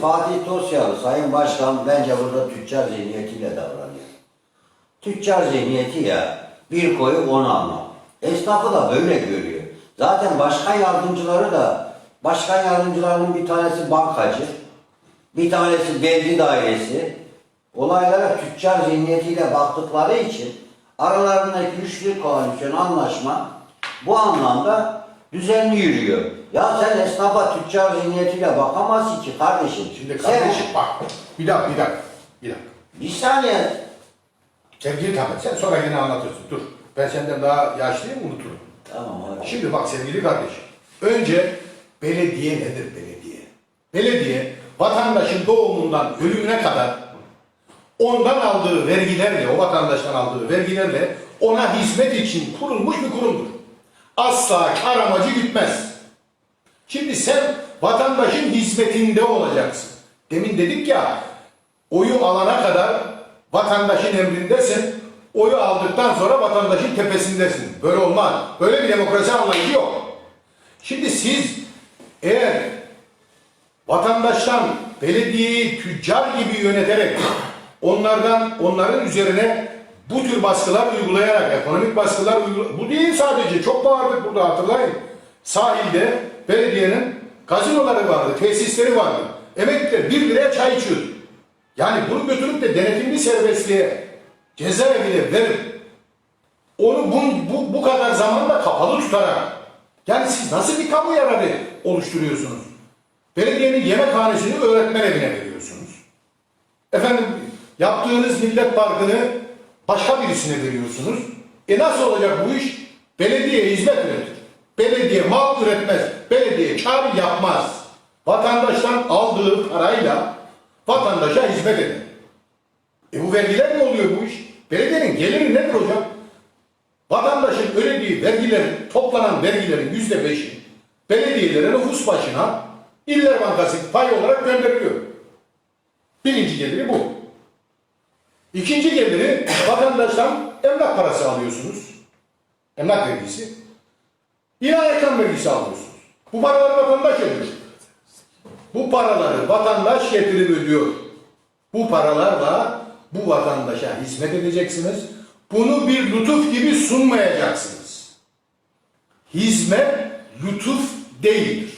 Fatih Tosyalı, Sayın Başkan bence burada tüccar zihniyetiyle davranıyor. Tüccar zihniyeti ya, bir koyu onu anlam. Esnafı da böyle görüyor. Zaten başkan yardımcıları da, başkan yardımcılarının bir tanesi bankacı, bir tanesi belediye dairesi. Olaylara tüccar zihniyetiyle baktıkları için aralarındaki üçlü koalisyon anlaşma bu anlamda düzenli yürüyor. Ya sen esnafa tüccar zihniyetiyle bakamazsın ki kardeşim. Şimdi Sen- kardeşim bak. Bir dakika, bir dakika. Bir dakika. bir saniye. Sevgili Tamer, sen sonra yine anlatırsın. Dur. Ben senden daha yaşlıyım, unuturum. Tamam abi. Şimdi bak sevgili kardeşim. Önce belediye nedir belediye? Belediye vatandaşın doğumundan ölümüne kadar ondan aldığı vergilerle, o vatandaştan aldığı vergilerle ona hizmet için kurulmuş bir kurumdur. Asla kar amacı gütmez. Şimdi sen vatandaşın hizmetinde olacaksın. Demin dedik ya, oyu alana kadar vatandaşın emrindesin. Oyu aldıktan sonra vatandaşın tepesindesin. Böyle olmaz. Böyle bir demokrasi anlayışı yok. Şimdi siz eğer vatandaştan belediyeyi tüccar gibi yöneterek onlardan onların üzerine bu tür baskılar uygulayarak ekonomik baskılar uygula- bu değil sadece çok bağırdık burada hatırlayın. Sahilde belediyenin gazinoları vardı, tesisleri vardı. Emekliler bir liraya çay içiyordu. Yani bunu götürüp de denetimli serbestliğe cezaevine verip onu bu, bu, bu kadar zamanda kapalı tutarak yani siz nasıl bir kamu yararı oluşturuyorsunuz? Belediyenin yemekhanesini öğretmen evine veriyorsunuz. Efendim yaptığınız millet parkını başka birisine veriyorsunuz. E nasıl olacak bu iş? Belediye hizmet üretir. Belediye mal üretmez. Belediye kar yapmaz. Vatandaştan aldığı parayla vatandaşa hizmet eder. E bu vergiler ne oluyor bu iş? Belediyenin geliri nedir hocam? Vatandaşın ödediği vergilerin, toplanan vergilerin yüzde beşi belediyelere nüfus başına İller Bankası pay olarak gönderiliyor. Birinci geliri bu. İkinci geliri vatandaştan emlak parası alıyorsunuz. Emlak vergisi. Bina reklam vergisi alıyorsunuz. Bu paraları vatandaş ödüyor. Bu paraları vatandaş getirip ödüyor. Bu paralarla bu vatandaşa hizmet edeceksiniz. Bunu bir lütuf gibi sunmayacaksınız. Hizmet lütuf değildir.